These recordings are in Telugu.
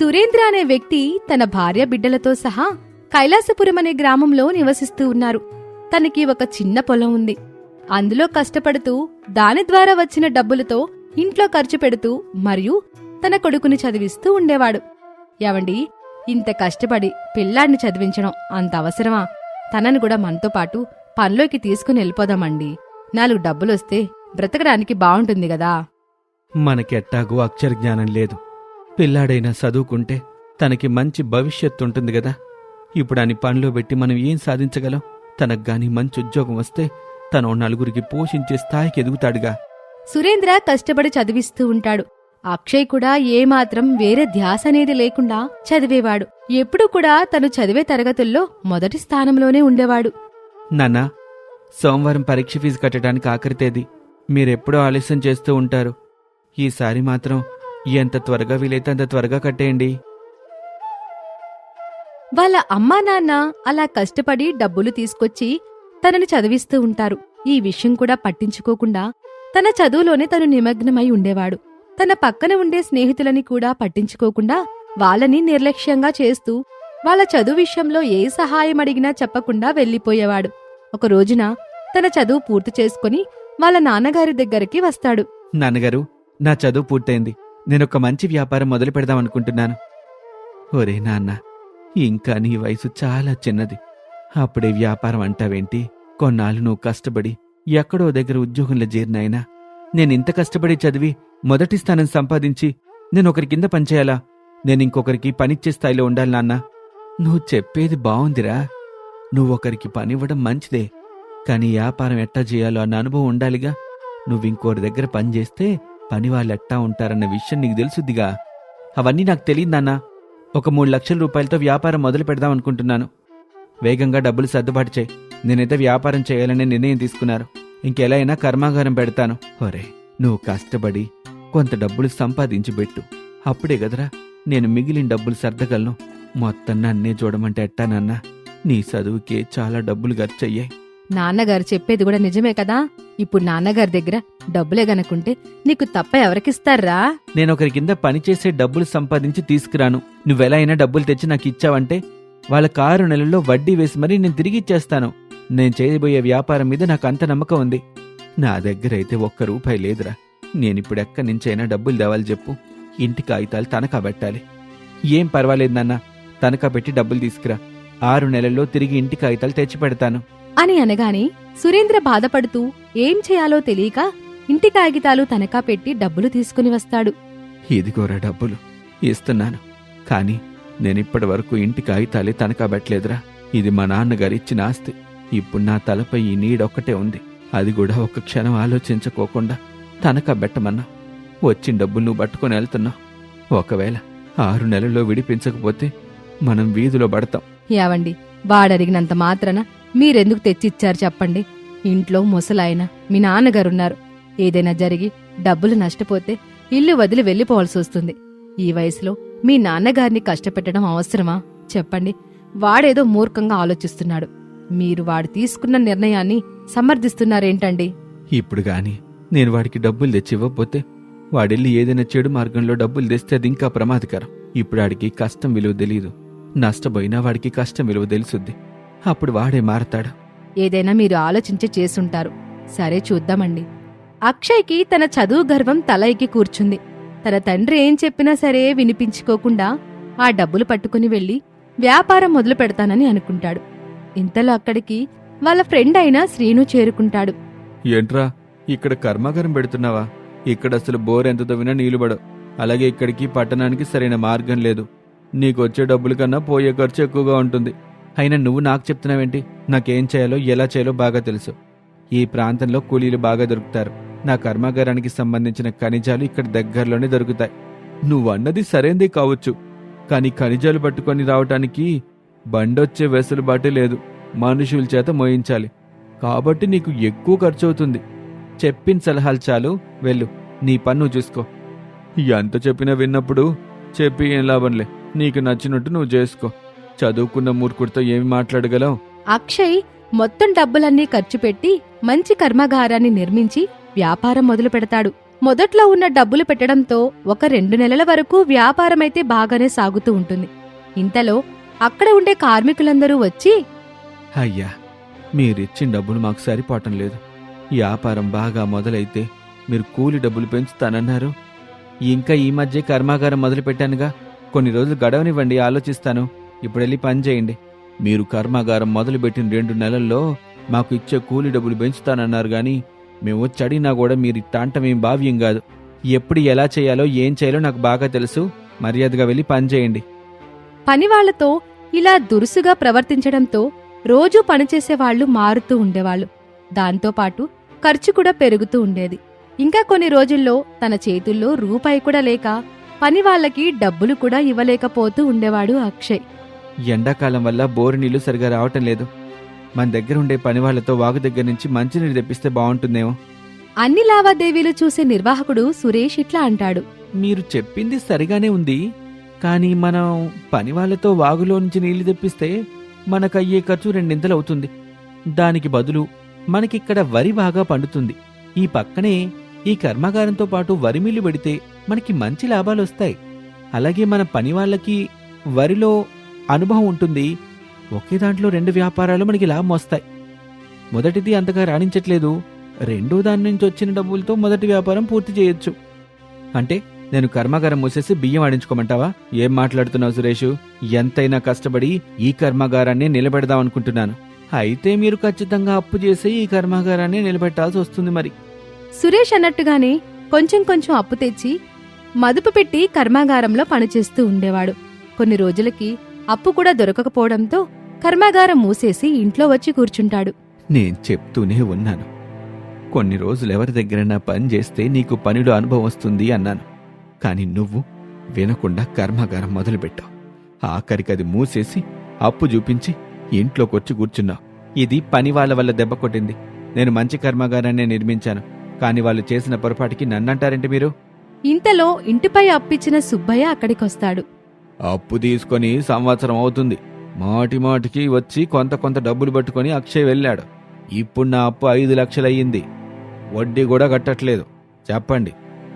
సురేంద్ర అనే వ్యక్తి తన భార్య బిడ్డలతో సహా కైలాసపురం అనే గ్రామంలో నివసిస్తూ ఉన్నారు. తనకి ఒక చిన్న పొలం ఉంది. అందులో కష్టపడుతూ దాని ద్వారా వచ్చిన డబ్బులతో ఇంట్లో ఖర్చు పెడుతూ మరియు తన కొడుకుని చదివిస్తూ ఉండేవాడు. ఏవండి ఇంత కష్టపడి పిల్లాడిని చదివించడం అంత అవసరమా? తనని కూడా మనతో పాటు పనిలోకి తీసుకుని వెళ్ళిపోదామండి. నాలుగు డబ్బులొస్తే బ్రతకడానికి బావుంటుంది గదా. మనకెట్టాగూ అక్షర జ్ఞానం లేదు. పిల్లాడైనా చదువుకుంటే తనకి మంచి భవిష్యత్తు ఉంటుంది గదా. ఇప్పుడు అని పనిలో పెట్టి మనం ఏం సాధించగలం? తనకు గాని మంచి ఉద్యోగం వస్తే తను నలుగురికి పోషించే స్థాయికి ఎదుగుతాడుగా. సురేంద్ర కష్టపడి చదివిస్తూ ఉంటాడు. అక్షయ్ కూడా ఏమాత్రం వేరే ధ్యాస అనేది లేకుండా చదివేవాడు. ఎప్పుడూ కూడా తను చదివే తరగతుల్లో మొదటి స్థానంలోనే ఉండేవాడు. నాన్నా సోమవారం పరీక్ష ఫీజు కట్టడానికి ఆఖరి తేదీ. మీరెప్పుడూ ఆలస్యం చేస్తూ ఉంటారు. ఈసారి మాత్రం ఎంత త్వరగా వీలైతే అంత త్వరగా కట్టేయండి. వాళ్ళ అమ్మా నాన్న అలా కష్టపడి డబ్బులు తీసుకొచ్చి తనని చదివిస్తూ ఉంటారు. ఈ విషయం కూడా పట్టించుకోకుండా తన చదువులోనే తను నిమగ్నమై ఉండేవాడు. తన పక్కన ఉండే స్నేహితులని కూడా పట్టించుకోకుండా వాళ్ళని నిర్లక్ష్యంగా చేస్తూ వాళ్ళ చదువు విషయంలో ఏ సహాయం అడిగినా చెప్పకుండా వెళ్ళిపోయేవాడు. ఒక రోజున తన చదువు పూర్తి చేసుకుని వాళ్ళ నాన్నగారి దగ్గరికి వస్తాడు. నాన్నగారు నా చదువు పూర్తయింది. నేనొక మంచి వ్యాపారం మొదలు పెడదామనుకుంటున్నాను ఒరే నాన్న ఇంకా నీ వయసు చాలా చిన్నది. అప్పుడే వ్యాపారం అంటావేంటి? కొన్నాళ్ళు నువ్వు కష్టపడి ఎక్కడో దగ్గర ఉద్యోగంలో చేరినాయినా నేనింత కష్టపడి చదివి మొదటి స్థానం సంపాదించి నేను ఒకరి కింద పనిచేయాలా? నేను ఇంకొకరికి పనిచ్చే స్థాయిలో ఉండాలి నాన్న. నువ్వు చెప్పేది బావుందిరా. నువ్వొకరికి పనివ్వడం మంచిదే. కానీ వ్యాపారం ఎట్టా చేయాలో అన్న అనుభవం ఉండాలిగా. నువ్వింకోరి దగ్గర పనిచేస్తే పనివాళ్ళు పని వాళ్ళు ఎట్టా ఉంటారన్న విషయం నీకు తెలుసుద్దిగా? అవన్నీ నాకు తెలియదు నాన్న. ఒక మూడు లక్షల రూపాయలతో వ్యాపారం మొదలు పెడదాం అనుకుంటున్నాను. వేగంగా డబ్బులు సర్దుబాటు చేయి. నేనైతే వ్యాపారం చేయాలనే నిర్ణయం తీసుకున్నారు. ఇంకెలా అయినా కర్మాగారం పెడతాను. ఒరే నువ్వు కష్టపడి కొంత డబ్బులు సంపాదించి పెట్టు. అప్పుడే కదరా నేను మిగిలిన డబ్బులు సర్దగలను. మొత్తం నన్నే చూడమంటే ఎట్టానన్నా నీ చదువుకే చాలా డబ్బులు ఖర్చయ్యాయి. నాన్నగారు చెప్పేది కూడా నిజమే కదా? ఇప్పుడు నాన్నగారి దగ్గర డబ్బులే గనుకుంటే నీకు తప్ప ఎవరికిస్తారా? నేను ఒకరి కింద పనిచేసే డబ్బులు సంపాదించి తీసుకురాను. నువ్వెలా అయినా డబ్బులు తెచ్చి నాకు ఇచ్చావంటే వాళ్ళ కారు నెలల్లో వడ్డీ వేసి మరీ నేను తిరిగి ఇచ్చేస్తాను. నేను చేయబోయే వ్యాపారం మీద నాకు అంత నమ్మకం ఉంది. నా దగ్గర అయితే ఒక్క రూపాయి లేదురా. నేనిప్పుడు ఎక్కడి నుంచైనా డబ్బులు తేవాలి చెప్పు. ఇంటి కాగితాలు తనఖా పెట్టాలి. ఏం పర్వాలేదు నాన్న. తనఖా పెట్టి డబ్బులు తీసుకురా. ఆరు నెలల్లో తిరిగి ఇంటి కాగితాలు తెచ్చి పెడతాను. అని అనగానే సురేంద్ర బాధపడుతూ ఏం చేయాలో తెలియక ఇంటి కాగితాలు తనఖా పెట్టి డబ్బులు తీసుకుని వస్తాడు. ఇదిగోరా డబ్బులు ఇస్తున్నాను. కానీ నేనిప్పటి వరకు ఇంటి కాగితాలే తనఖా పెట్టలేదురా. ఇది మా నాన్నగారు ఇచ్చిన ఆస్తి. ఇప్పుడు నా తలపై ఈ నీడొక్కటే ఉంది. అది కూడా ఒక్క క్షణం ఆలోచించుకోకుండా తనఖా పెట్టమన్నా. వచ్చిన డబ్బులు నువ్వు పట్టుకొని వెళ్తున్నావు. ఒకవేళ ఆరు నెలల్లో విడిపించకపోతే మనం వీధిలో పడతాం. యావండి వాడడిగినంత మాత్రాన మీరెందుకు తెచ్చిచ్చారు చెప్పండి? ఇంట్లో ముసలాయన మీ నాన్నగారున్నారు. ఏదైనా జరిగి డబ్బులు నష్టపోతే ఇల్లు వదిలి వెళ్ళిపోవాల్సి వస్తుంది. ఈ వయసులో మీ నాన్నగారిని కష్టపెట్టడం అవసరమా? చెప్పండి. వాడేదో మూర్ఖంగా ఆలోచిస్తున్నాడు. మీరు వాడు తీసుకున్న నిర్ణయాన్ని సమర్థిస్తున్నారేంటండి? ఇప్పుడు గాని నేను వాడికి డబ్బులు తెచ్చి ఇవ్వకపోతే వాడెళ్ళి ఏదైనా చెడు మార్గంలో డబ్బులు తెస్తే అది ఇంకా ప్రమాదకరం. ఇప్పుడు వాడికి కష్టం విలువ తెలియదు నష్టపోయినా వాడికి కష్టం విలువ తెలుసుద్ది. అప్పుడు వాడే మారతాడు. ఏదైనా మీరు ఆలోచించి చేసుంటారు. సరే చూద్దామండి. అక్షయ్కి తన చదువు గర్వం తల ఎక్కి కూర్చుంది. తన తండ్రి ఏం చెప్పినా సరే వినిపించుకోకుండా ఆ డబ్బులు పట్టుకుని వెళ్ళి వ్యాపారం మొదలు పెడతానని అనుకుంటాడు. ఇంతలో అక్కడికి వాళ్ళ ఫ్రెండ్ అయిన శ్రీను చేరుకుంటాడు. ఏంట్రా ఇక్కడ కర్మాగారం పెడుతున్నావా? ఇక్కడ అసలు బోర్ ఎంత తవ్వినా పడవు. అలాగే ఇక్కడికి పట్టణానికి సరైన మార్గం లేదు. నీకు వచ్చే డబ్బుల కన్నా పోయే ఖర్చు ఎక్కువగా ఉంటుంది. అయినా నువ్వు నాకు చెప్తున్నావేంటి? నాకేం చేయాలో ఎలా చేయాలో బాగా తెలుసు. ఈ ప్రాంతంలో కూలీలు బాగా దొరుకుతారు. నా కర్మాగారానికి సంబంధించిన ఖనిజాలు ఇక్కడ దగ్గరలోనే దొరుకుతాయి. నువ్వు అన్నది కావచ్చు. కానీ ఖనిజాలు పట్టుకొని రావటానికి బండొచ్చే వెసులుబాటు లేదు. మనుషుల చేత మోయించాలి. కాబట్టి నీకు ఎక్కువ ఖర్చు అవుతుంది చెప్పిన సలహాలు చాలు. వెళ్ళు. నీ పన్ను చూసుకో. ఎంత చెప్పినా విన్నప్పుడు చెప్పి ఏం లాభంలే. నీకు నచ్చినట్టు నువ్వు చేసుకో. చదువుకున్న మూర్ఖుడితో ఏమి మాట్లాడగలవు అక్షయ్ మొత్తం డబ్బులన్నీ ఖర్చు పెట్టి మంచి కర్మాగారాన్ని నిర్మించి వ్యాపారం మొదలు పెడతాడు. మొదట్లో ఉన్న డబ్బులు పెట్టడంతో ఒక రెండు నెలల వరకు వ్యాపారమైతే బాగానే సాగుతూ ఉంటుంది. ఇంతలో అక్కడ ఉండే కార్మికులందరూ వచ్చి అయ్యా మీరిచ్చిన డబ్బులు మాకు సరిపోవటం లేదు. వ్యాపారం బాగా మొదలైతే మీరు కూలి డబ్బులు పెంచుతానన్నారు. ఇంకా ఈ మధ్య కర్మాగారం మొదలు పెట్టానుగా కొన్ని రోజులు గడవనివ్వండి ఆలోచిస్తాను. ఇప్పుడు వెళ్ళి పని చేయండి. మీరు కర్మాగారం మొదలుపెట్టిన రెండు నెలల్లో మాకు ఇచ్చే కూలి డబ్బులు పెంచుతానన్నారు కానీ మేము వచ్చి అడిగినా కూడా మీరు ఇట్టాంటమేం భావ్యం కాదు. ఎప్పుడు ఎలా చేయాలో ఏం చేయాలో నాకు బాగా తెలుసు. మర్యాదగా వెళ్ళి పని చేయండి. పనివాళ్ళతో ఇలా దురుసుగా ప్రవర్తించడంతో రోజూ పనిచేసేవాళ్ళు మారుతూ ఉండేవాళ్ళు దాంతోపాటు ఖర్చు కూడా పెరుగుతూ ఉండేది. ఇంకా కొన్ని రోజుల్లో తన చేతుల్లో రూపాయి కూడా లేక పనివాళ్ళకి డబ్బులు కూడా ఇవ్వలేకపోతూ ఉండేవాడు అక్షయ్. ఎండాకాలం వల్ల బోరు నీళ్ళు సరిగా రావటం లేదు. మన దగ్గర ఉండే పని వాళ్ళతో వాగు దగ్గర నుంచి మంచినీళ్ళు తెప్పిస్తే బాగుంటుందేమో. అన్ని లావాదేవీలు చూసే నిర్వాహకుడు సురేష్ ఇట్లా అంటాడు. మీరు చెప్పింది సరిగానే ఉంది. కానీ మనం పని వాళ్ళతో వాగులో నుంచి నీళ్ళు తెప్పిస్తే మనకు అయ్యే ఖర్చు రెండింతలు అవుతుంది. దానికి బదులు మనకిక్కడ వరి బాగా పండుతుంది. ఈ పక్కనే ఈ కర్మాగారంతో పాటు వరి మిల్లు పెడితే మనకి మంచి లాభాలు వస్తాయి. అలాగే మన పని వాళ్ళకి వరిలో అనుభవం ఉంటుంది. ఒకే దాంట్లో రెండు వ్యాపారాలు మనకి లాభం వస్తాయి. మొదటిది అంతగా రాణించట్లేదు. రెండో దాని నుంచి వచ్చిన డబ్బులతో మొదటి వ్యాపారం పూర్తి చేయొచ్చు. అంటే నేను కర్మాగారం మూసేసి బియ్యం ఆడించుకోమంటావా? ఏం మాట్లాడుతున్నావు సురేషు? ఎంతైనా కష్టపడి ఈ కర్మాగారాన్ని నిలబెడదాం అనుకుంటున్నాను. అయితే మీరు ఖచ్చితంగా అప్పు చేసి ఈ కర్మాగారాన్ని నిలబెట్టాల్సి వస్తుంది మరి. సురేష్ అన్నట్టుగానే కొంచెం కొంచెం అప్పు తెచ్చి మదుపు పెట్టి కర్మాగారంలో పనిచేస్తూ ఉండేవాడు. కొన్ని రోజులకి అప్పు కూడా దొరకకపోవడంతో కర్మాగారం మూసేసి ఇంట్లో వచ్చి కూర్చుంటాడు. నేను చెప్తూనే ఉన్నాను. కొన్ని రోజులు ఎవరి దగ్గరైనా పని చేస్తే నీకు పనిలో అనుభవం వస్తుంది అన్నాను. కానీ నువ్వు వినకుండా కర్మాగారం మొదలుపెట్టావు. ఆఖరికి అది మూసేసి అప్పు చూపించి ఇంట్లోకొచ్చి కూర్చున్నావు. ఇది పని వాళ్ళ వల్ల దెబ్బ కొట్టింది. నేను మంచి కర్మాగారాన్ని నిర్మించాను. కానీ వాళ్ళు చేసిన పొరపాటుకి నన్నంటారేంటి మీరు? ఇంతలో ఇంటిపై అప్పిచ్చిన సుబ్బయ్య అక్కడికొస్తాడు. అప్పు తీసుకొని సంవత్సరం అవుతుంది. మాటి మాటికి వచ్చి కొంత కొంత డబ్బులు పట్టుకొని అక్షయ్ వెళ్ళాడు. ఇప్పుడు నా అప్పు ఐదు లక్షలయ్యింది. వడ్డీ కూడా కట్టట్లేదు. చెప్పండి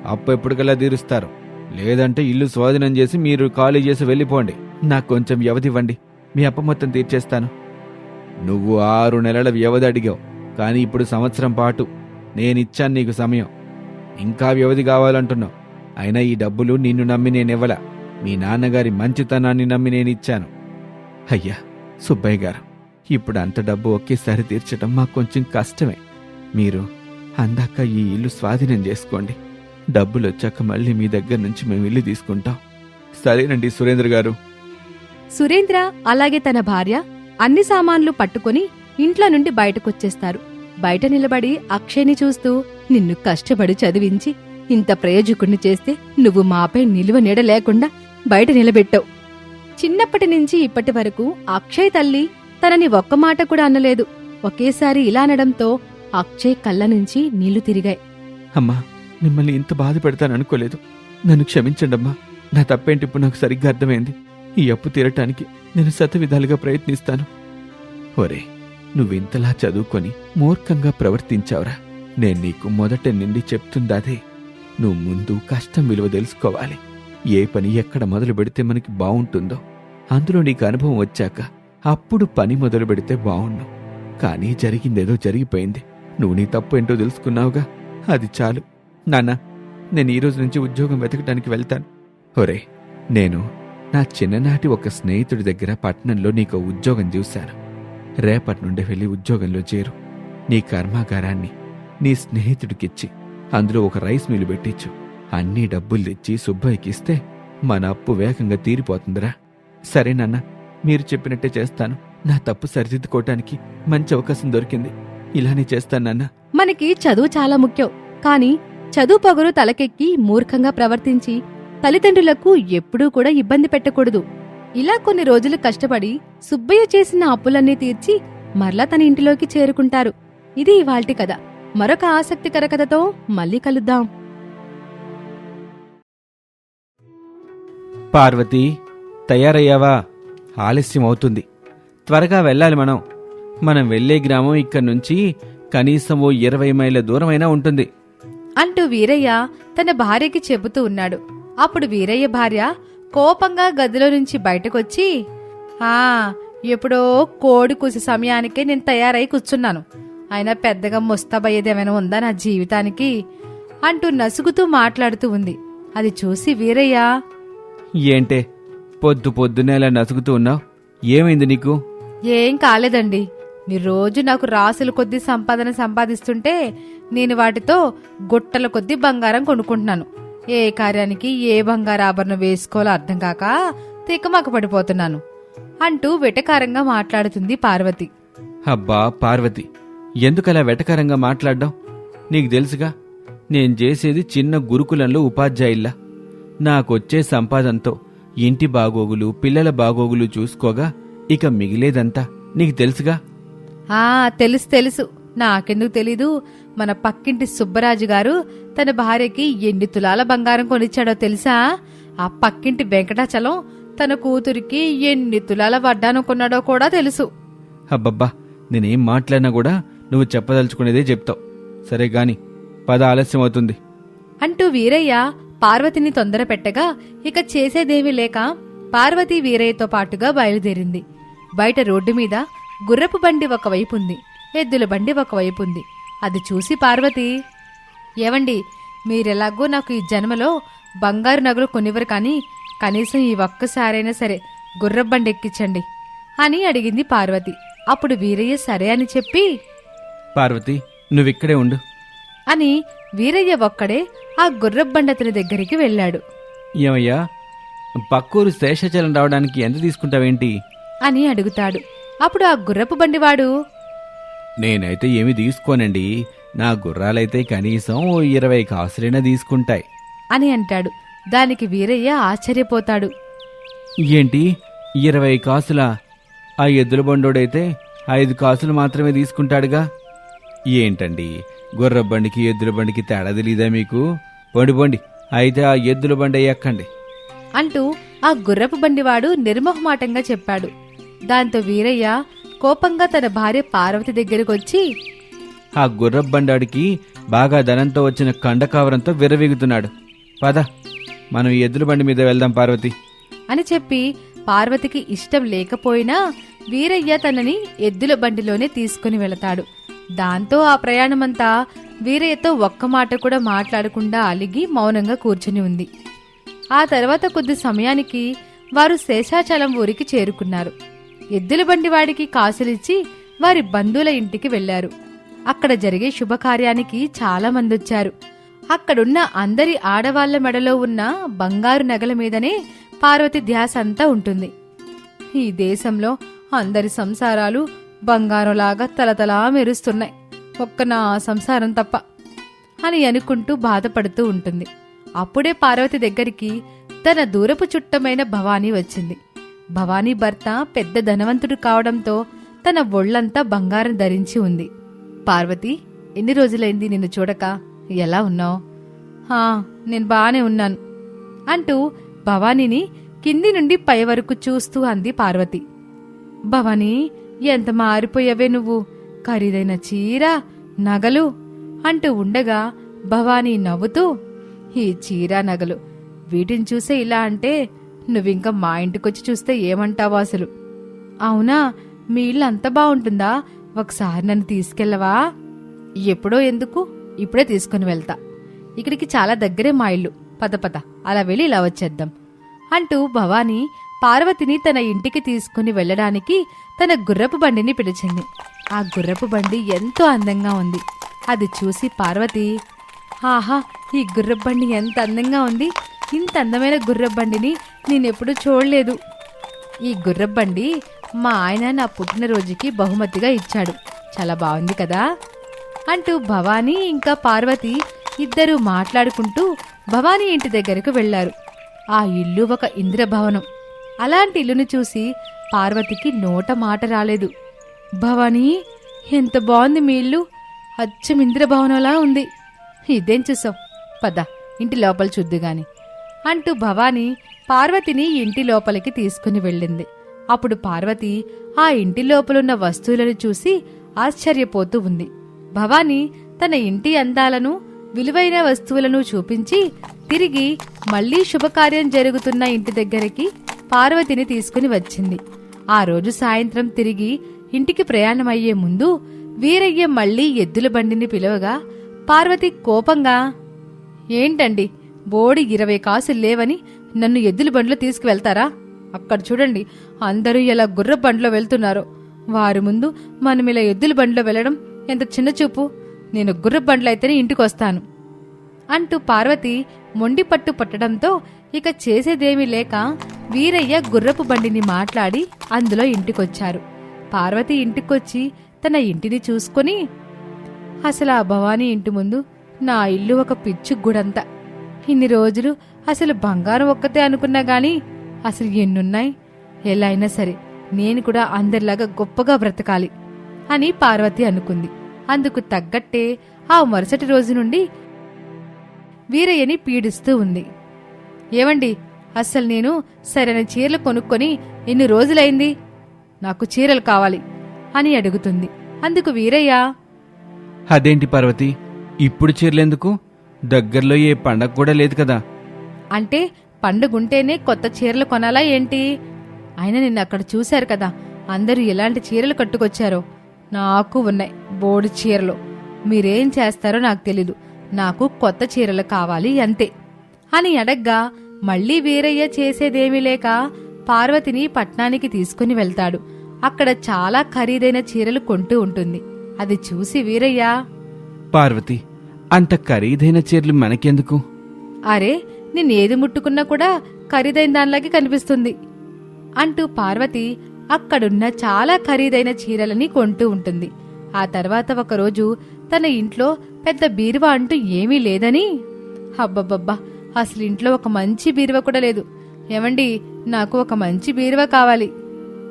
అప్పు ఎప్పటికల్లా తీరుస్తారు? లేదంటే ఇల్లు స్వాధీనం చేసి మీరు ఖాళీ చేసి వెళ్ళిపోండి. నాకు కొంచెం వ్యవధి ఇవ్వండి. మీ అప్పు మొత్తం తీర్చేస్తాను. నువ్వు ఆరు నెలల వ్యవధి అడిగావు. కానీ ఇప్పుడు సంవత్సరం పాటు. నేనిచ్చాను నీకు సమయం. ఇంకా వ్యవధి కావాలంటున్నావు. అయినా ఈ డబ్బులు నిన్ను నమ్మి నేనివ్వలా మీ నాన్నగారి మంచితనాన్ని నమ్మి నేనిచ్చాను. అయ్యా సుబ్బయ్య గారు ఇప్పుడు అంత డబ్బు ఒకేసారి తీర్చడం మాకు కొంచెం కష్టమే. మీరు అందాక ఈ ఇల్లు స్వాధీనం చేసుకోండి. డబ్బులు వచ్చాక మళ్ళీ మీ దగ్గర నుంచి మేము ఇల్లు తీసుకుంటాం. సరేనండి సురేంద్ర గారు. సురేంద్ర అలాగే తన భార్య అన్ని సామాన్లు పట్టుకొని ఇంట్లో నుండి బయటకొచ్చేస్తారు. బయట నిలబడి అక్షయ్ని చూస్తూ నిన్ను కష్టపడి చదివించి ఇంత ప్రయోజకుణ్ణి చేస్తే నువ్వు మాపై నిలువ నీడ లేకుండా బయట నిలబెట్టావు. చిన్నప్పటి నుంచి ఇప్పటి వరకు అక్షయ్ తల్లి తనని ఒక్క మాట కూడా అనలేదు. ఒకేసారి ఇలా అనడంతో అక్షయ్ కళ్ళ నుంచి నీళ్ళు తిరిగాయి. అమ్మా మిమ్మల్ని ఇంత బాధ పెడతాననుకోలేదు నన్ను క్షమించండమ్మా. నా తప్పేంటి ఇప్పుడు నాకు సరిగ్గా అర్థమైంది. ఈ అప్పు తీరటానికి నేను శత విధాలుగా ప్రయత్నిస్తాను. ఒరే నువ్వింతలా చదువుకొని మూర్ఖంగా ప్రవర్తించావురా. నేను నీకు మొదట నుండి చెప్తుందాదే. నువ్వు ముందు కష్టం విలువ తెలుసుకోవాలి. ఏ పని ఎక్కడ మొదలు పెడితే మనకి బాగుంటుందో అందులో నీకు అనుభవం వచ్చాక అప్పుడు పని మొదలు పెడితే బాగుండు కానీ జరిగిందేదో జరిగిపోయింది. నువ్వు నీ తప్పు ఏంటో తెలుసుకున్నావుగా? అది చాలు. నాన్న నేను ఈ రోజు నుంచి ఉద్యోగం వెతకడానికి వెళ్తాను. ఒరే నేను నా చిన్ననాటి ఒక స్నేహితుడి దగ్గర పట్నంలో నీకు ఉద్యోగం చూశాను. రేపటి నుండి వెళ్ళి ఉద్యోగంలో చేరు. నీ కర్మాగారాన్ని నీ స్నేహితుడికిచ్చి అందులో ఒక రైస్ మిల్లు పెట్టించు. అన్ని డబ్బులు తెచ్చి సుబ్బయ్యకి ఇస్తే మన అప్పు వేగంగా తీరిపోతుందిరా. సరే నాన్న మీరు చెప్పినట్టే చేస్తాను. నా తప్పు సరిదిద్దుకోవటానికి మంచి అవకాశం దొరికింది. ఇలానే చేస్తాను నాన్న. మనకి చదువు చాలా ముఖ్యం. కానీ చదువు పగురు తలకెక్కి మూర్ఖంగా ప్రవర్తించి తల్లిదండ్రులకు ఎప్పుడూ కూడా ఇబ్బంది పెట్టకూడదు. ఇలా కొన్ని రోజులు కష్టపడి సుబ్బయ్య చేసిన అప్పులన్నీ తీర్చి మరలా తన ఇంటిలోకి చేరుకుంటారు. ఇది ఇవాల్టి కథ. మరొక ఆసక్తికర కథతో మళ్ళీ కలుద్దాం. పార్వతి తయారయ్యావా? ఆలస్యం అవుతుంది త్వరగా వెళ్ళాలి మనం. మనం వెళ్ళే గ్రామం ఇక్కడి నుంచి కనీసం ఓ ఇరవై మైళ్ళ దూరమైనా ఉంటుంది. అంటూ వీరయ్య తన భార్యకి చెబుతూ ఉన్నాడు. అప్పుడు వీరయ్య భార్య కోపంగా గదిలో నుంచి బయటకొచ్చి ఆ ఎప్పుడో కోడి కూసి సమయానికే నేను తయారై కూర్చున్నాను. అయినా పెద్దగా ముస్తాబయ్యేదేమైనా ఉందా నా జీవితానికి? అంటూ నసుగుతూ మాట్లాడుతూ ఉంది. అది చూసి వీరయ్య ఏంటే? పొద్దు పొద్దునే అలా నసుగుతూ ఉన్నావు. ఏమైంది నీకు? ఏం కాలేదండి. మీరు రోజు నాకు రాసుల కొద్దీ సంపాదన సంపాదిస్తుంటే నేను వాటితో గుట్టల కొద్దీ బంగారం కొనుక్కుంటున్నాను. ఏ కార్యానికి ఏ బంగారు ఆభరణం వేసుకోవాలో అర్థం కాక తిక్కమక్క పడిపోతున్నాను. అంటూ వెటకారంగా మాట్లాడుతుంది పార్వతి. అబ్బా పార్వతి ఎందుకలా వెటకారంగా మాట్లాడ్డావు నీకు తెలుసుగా నేను చేసేది చిన్న గురుకులంలో ఉపాధ్యాయుల్లా. నాకొచ్చే సంపాదనతో ఇంటి బాగోగులు పిల్లల బాగోగులు చూసుకోగా ఇక మిగిలేదంతా. నీకు తెలుసుగా? ఆ తెలుసు తెలుసు. నాకెందుకు తెలీదు. మన పక్కింటి సుబ్బరాజు గారు తన భార్యకి ఎన్ని తులాల బంగారం కొనిచ్చాడో తెలుసా? ఆ పక్కింటి వెంకటాచలం తన కూతురికి ఎన్ని తులాల వడ్డాను కొన్నాడో కూడా తెలుసు. అబ్బబ్బా నేనేం మాట్లాడినా కూడా నువ్వు చెప్పదలుచుకునేదే చెప్తావు. సరే గాని పద ఆలస్యం అవుతుంది అంటూ వీరయ్య పార్వతిని తొందర పెట్టగా ఇక చేసేదేమీ లేక పార్వతి వీరయ్యతో పాటుగా బయలుదేరింది. బయట రోడ్డు మీద గుర్రపు బండి ఒకవైపు ఉంది ఎద్దుల బండి ఒకవైపు ఉంది అది చూసి పార్వతి ఏవండి మీరెలాగో నాకు ఈ జన్మలో బంగారు నగలు కొనివ్వరు కానీ కనీసం ఈ ఒక్కసారైనా సరే గుర్రపు బండి ఎక్కించండి అని అడిగింది పార్వతి. అప్పుడు వీరయ్య సరే అని చెప్పి పార్వతి నువ్విక్కడే ఉండు అని వీరయ్య ఒక్కడే ఆ గుర్రబండ అతని దగ్గరికి వెళ్ళాడు. ఏమయ్యా పక్కూరు శేషాచలం రావడానికి ఎంత తీసుకుంటావేంటి? అని అడుగుతాడు. అప్పుడు ఆ గుర్రపు బండివాడు నేనైతే ఏమి తీసుకోనండి. నా గుర్రాలైతే కనీసం ఓ ఇరవై కాసులైనా తీసుకుంటాయి. అని అంటాడు. దానికి వీరయ్య ఆశ్చర్యపోతాడు. ఏంటి ఇరవై కాసులా? ఆ ఎద్దుల బండోడైతే ఐదు కాసులు మాత్రమే తీసుకుంటాడుగా? ఏంటండి గుర్ర బండికి ఎద్దుల బండికి తేడా తెలీదా మీకు? బండి బండి అయితే ఆ ఎద్దుల బండి ఎక్కండి. అంటూ ఆ గుర్రపు బండివాడు నిర్మోహమాటంగా చెప్పాడు. దాంతో వీరయ్య కోపంగా తన భార్య పార్వతి దగ్గరకొచ్చి ఆ గుర్రపు బండాడికి బాగా ధనంతో వచ్చిన కండకావరంతో విర్రవీగుతున్నాడు. పద మనం ఎద్దుల బండి మీద వెళ్దాం పార్వతి. అని చెప్పి పార్వతికి ఇష్టం లేకపోయినా వీరయ్య తనని ఎద్దుల బండిలోనే తీసుకుని వెళతాడు. దాంతో ఆ ప్రయాణమంతా వీరయ్యతో ఒక్క మాట కూడా మాట్లాడకుండా అలిగి మౌనంగా కూర్చుని ఉంది. ఆ తర్వాత కొద్ది సమయానికి వారు శేషాచలం ఊరికి చేరుకున్నారు. ఎద్దుల బండి వాడికి కాసులిచ్చి వారి బంధువుల ఇంటికి వెళ్ళారు అక్కడ జరిగే శుభకార్యానికి చాలా మంది వచ్చారు అక్కడున్న అందరి ఆడవాళ్ళ మెడలో ఉన్న బంగారు నగల మీదనే పార్వతి ధ్యాస అంతా ఉంటుంది. ఈ దేశంలో అందరి సంసారాలు బంగారంలాగా తలతలా మెరుస్తున్నాయి. ఒక్క నా సంసారం తప్ప అని అనుకుంటూ బాధపడుతూ ఉంటుంది. అప్పుడే పార్వతి దగ్గరికి తన దూరపు చుట్టమైన భవానీ వచ్చింది. భవానీ భర్త పెద్ద ధనవంతుడు కావడంతో తన ఒళ్ళంతా బంగారం ధరించి ఉంది. పార్వతి ఎన్ని రోజులైంది నిన్ను చూడక? ఎలా ఉన్నావు? హా నేను బాగానే ఉన్నాను అంటూ భవానీని కింది నుండి పై వరకు చూస్తూ అంది పార్వతి. భవానీ ఎంత మారిపోయావే నువ్వు? ఖరీదైన చీర నగలు అంటూ ఉండగా భవానీ నవ్వుతూ ఈ చీర నగలు వీటిని చూసే ఇలా అంటే నువ్వింకా మా ఇంటికొచ్చి చూస్తే ఏమంటావు అసలు? అవునా? మీ ఇల్లు అంత బాగుంటుందా? ఒకసారి నన్ను తీసుకెళ్ళవా? ఎప్పుడో ఎందుకు? ఇప్పుడే తీసుకుని వెళ్తా. ఇక్కడికి చాలా దగ్గరే మా ఇల్లు. పద పద. అలా వెళ్ళి ఇలా వచ్చేద్దాం అంటూ భవానీ పార్వతిని తన ఇంటికి తీసుకుని వెళ్ళడానికి తన గుర్రపు బండిని పిలిచింది. ఆ గుర్రపు బండి ఎంతో అందంగా ఉంది. అది చూసి పార్వతి ఆహా ఈ గుర్రపు బండి ఎంత అందంగా ఉంది. ఇంత అందమైన గుర్రపు బండిని నేనెప్పుడు చూడలేదు. ఈ గుర్రపు బండి మా ఆయన నా పుట్టినరోజుకి బహుమతిగా ఇచ్చాడు. చాలా బాగుంది కదా? అంటూ భవానీ ఇంకా పార్వతి ఇద్దరూ మాట్లాడుకుంటూ భవానీ ఇంటి దగ్గరకు వెళ్ళారు ఆ ఇల్లు ఒక ఇంద్రభవనం. అలాంటి ఇల్లును చూసి పార్వతికి నోట మాట రాలేదు. భవానీ ఎంత బాగుంది మీ ఇల్లు. అచ్చం ఇంద్రభవనంలా ఉంది. ఇదేం చూసావు? పద ఇంటి లోపల చూద్దు గాని. అంటూ భవానీ పార్వతిని ఇంటి లోపలికి తీసుకుని వెళ్ళింది. అప్పుడు పార్వతి ఆ ఇంటి లోపలున్న వస్తువులను చూసి ఆశ్చర్యపోతూ ఉంది. భవానీ తన ఇంటి అందాలను విలువైన వస్తువులను చూపించి తిరిగి మళ్ళీ శుభకార్యం జరుగుతున్న ఇంటి దగ్గరికి పార్వతిని తీసుకుని వచ్చింది. ఆ రోజు సాయంత్రం తిరిగి ఇంటికి ప్రయాణమయ్యే ముందు వీరయ్య మళ్ళీ ఎద్దుల బండిని పిలవగా పార్వతి కోపంగా? ఏంటండి? బోడి ఇరవై కాసులు లేవని నన్ను ఎద్దుల బండిలో తీసుకువెళ్తారా? అక్కడ చూడండి అందరూ ఇలా గుర్ర బండిలో వెళ్తున్నారో. వారి ముందు మనం ఇలా ఎద్దుల బండిలో వెళ్ళడం ఎంత చిన్న చూపు. నేను గుర్ర బండ్లైతేనే అయితేనే ఇంటికి వస్తాను అంటూ పార్వతి మొండి పట్టు పట్టడంతో ఇక చేసేదేమీ లేక వీరయ్య గుర్రపు బండిని మాట్లాడి అందులో ఇంటికొచ్చారు. పార్వతి ఇంటికొచ్చి తన ఇంటిని చూసుకొని అసలు ఆ భవానీ ఇంటి ముందు నా ఇల్లు ఒక పిచ్చు గుడంతా. ఇన్ని రోజులు అసలు బంగారం ఒక్కతే అనుకున్నా గాని అసలు ఎన్నున్నాయి? ఎలా అయినా సరే నేను కూడా అందరిలాగా గొప్పగా బ్రతకాలి అని పార్వతి అనుకుంది. అందుకు తగ్గట్టే ఆ మరుసటి రోజు నుండి వీరయ్యని పీడిస్తూ ఉంది. ఏవండి అస్సలు నేను సరైన చీరలు కొనుక్కొని ఎన్ని రోజులైంది? నాకు చీరలు కావాలి అని అడుగుతుంది. అందుకు వీరయ్య అదేంటి పార్వతి ఇప్పుడు చీరలెందుకు? దగ్గరలో ఏ పండగ కూడా లేదు కదా. అంటే పండుగుంటేనే కొత్త చీరలు కొనాలా ఏంటి? అయినా నిన్న అక్కడ చూశారు కదా అందరూ ఎలాంటి చీరలు కట్టుకొచ్చారో. నాకు ఉన్నాయి బోడి చీరలు. మీరేం చేస్తారో నాకు తెలీదు. నాకు కొత్త చీరలు కావాలి అంతే. అని అడగ్గా మళ్ళీ వీరయ్య చేసేదేమీ లేక పార్వతిని పట్నానికి తీసుకుని వెళ్తాడు. అక్కడ చాలా ఖరీదైన చీరలు కొంటూ ఉంటుంది. అది చూసి వీరయ్య పార్వతి అంత ఖరీదైన చీరలు మనకెందుకు? అరే నిన్నేది ముట్టుకున్నా కూడా ఖరీదైన దానిలాగే కనిపిస్తుంది అంటూ పార్వతి అక్కడున్న చాలా ఖరీదైన చీరలని కొంటూ ఉంటుంది. ఆ తర్వాత ఒకరోజు తన ఇంట్లో పెద్ద బీరువా అంటూ ఏమీ లేదని అబ్బబ్బబ్బా అసలు ఇంట్లో ఒక మంచి బీరువా కూడా లేదు. ఏమండి నాకు ఒక మంచి బీరువా కావాలి.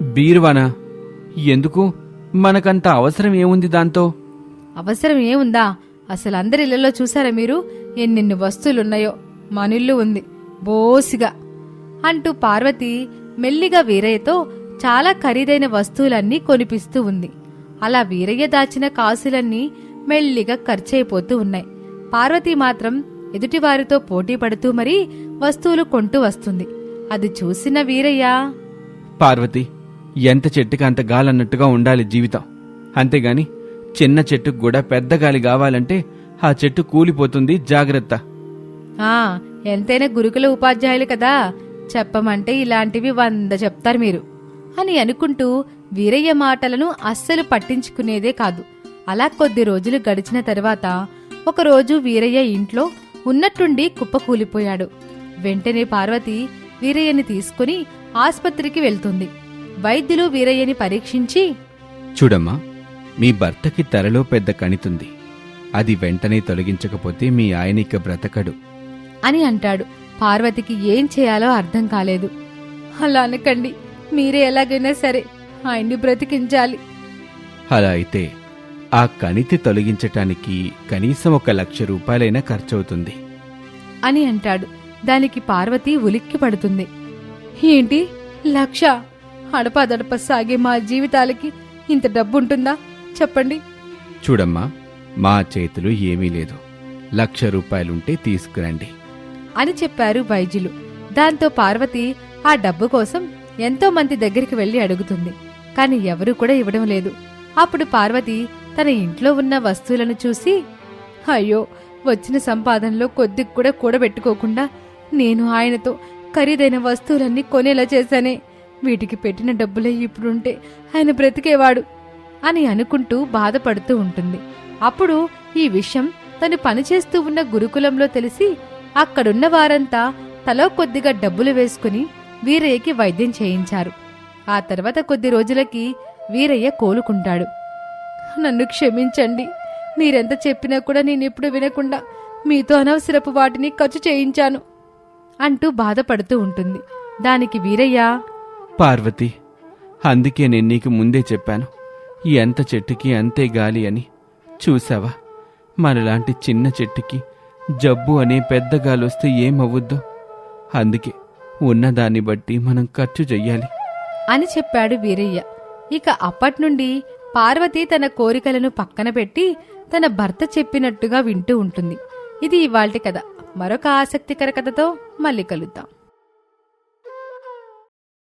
బీరువానా? ఎందుకు? మనకంత అవసరం ఏముంది దాంతో? అవసరం ఏముందా? అసలు అందరి ఇళ్ళలో చూసారా మీరు? ఎన్నెన్ని వస్తువులున్నాయో. మనిల్లు ఉంది. బోసిగా. అంటూ పార్వతి మెల్లిగా వీరయ్యతో చాలా ఖరీదైన వస్తువులన్నీ కొనిపిస్తూ ఉంది. అలా వీరయ్య దాచిన కాసులన్నీ మెల్లిగా ఖర్చయిపోతూ ఉన్నాయి. పార్వతి మాత్రం ఎదుటివారితో పోటీ పడుతూ మరీ వస్తువులు కొంటూ వస్తుంది. అది చూసిన వీరయ్య. పార్వతి ఎంత చెట్టుకి అంత గాలన్నట్టుగా ఉండాలి జీవితం. అంతేగాని చిన్న చెట్టుకు కూడా పెద్ద గాలి కావాలంటే ఆ చెట్టు కూలిపోతుంది జాగ్రత్త. ఆ ఎంతైనా గురుకుల ఉపాధ్యాయులు కదా. చెప్పమంటే ఇలాంటివి వంద చెప్తారు మీరు. అని అనుకుంటూ వీరయ్య మాటలను అస్సలు పట్టించుకునేదే కాదు. అలా కొద్ది రోజులు గడిచిన తర్వాత ఒకరోజు వీరయ్య ఇంట్లో ఉన్నట్టుండి కుప్పకూలిపోయాడు. వెంటనే పార్వతి వీరయ్యని తీసుకుని ఆస్పత్రికి వెళ్తుంది. వైద్యులు వీరయ్యని పరీక్షించి చూడమ్మా మీ భర్తకి తలలో పెద్ద కణితుంది. అది వెంటనే తొలగించకపోతే మీ ఆయన ఇక బ్రతకడు. అని అంటాడు. పార్వతికి ఏం చేయాలో అర్థం కాలేదు. అలా అనకండి మీరే ఎలాగైనా సరే ఆయన్ని బ్రతికించాలి. అలా అయితే ఆ కణితి తొలగించటానికి కనీసం ఒక లక్ష రూపాయలైనా ఖర్చవుతుంది. అని అంటాడు. దానికి పార్వతి ఉలిక్కి పడుతుంది. ఏంటి? లక్ష? అడపాదడప సాగే మా జీవితాలకి ఇంత డబ్బుంటుందా? చెప్పండి. చూడమ్మా మా చేతులు ఏమీ లేదు. లక్ష రూపాయలుంటే తీసుకురండి. అని చెప్పారు వైద్యులు దాంతో పార్వతి ఆ డబ్బు కోసం ఎంతో మంది దగ్గరికి వెళ్ళి అడుగుతుంది. కాని ఎవరూ కూడా ఇవ్వడం లేదు. అప్పుడు పార్వతి తన ఇంట్లో ఉన్న వస్తువులను చూసి అయ్యో వచ్చిన సంపాదనలో కొద్ది కూడా కూడబెట్టుకోకుండా నేను ఆయనతో ఖరీదైన వస్తువులన్నీ కొనేలా చేశానే. వీటికి పెట్టిన డబ్బులే ఇప్పుడుంటే ఆయన బ్రతికేవాడు అని అనుకుంటూ బాధపడుతూ ఉంటుంది. అప్పుడు ఈ విషయం తను పనిచేస్తూ ఉన్న గురుకులంలో తెలిసి అక్కడున్న వారంతా తలో కొద్దిగా డబ్బులు వేసుకుని వీరయ్యకి వైద్యం చేయించారు. ఆ తర్వాత కొద్ది రోజులకి వీరయ్య కోలుకుంటాడు. నన్ను క్షమించండి. మీరెంత చెప్పినా కూడా నేనెప్పుడు వినకుండా మీతో అనవసరపు వాటిని ఖర్చు చేయించాను అంటూ బాధపడుతూ ఉంటుంది. దానికి వీరయ్య? పార్వతి అందుకే నేను నీకు ముందే చెప్పాను. ఎంత చెట్టుకి అంతే గాలి అని. చూసావా? మనలాంటి చిన్న చెట్టుకి జబ్బు అనే పెద్ద గాలి వస్తే ఏమవుద్దో అందుకే ఉన్నదాన్ని బట్టి మనం ఖర్చు చెయ్యాలి. అని చెప్పాడు వీరయ్య. ఇక అప్పట్నుండి పార్వతి తన కోరికలను పక్కన పెట్టి తన భర్త చెప్పినట్టుగా వింటూ ఉంటుంది. ఇది ఇవాల్టి కథ. మరొక ఆసక్తికర కథతో మళ్ళీ కలుద్దాం.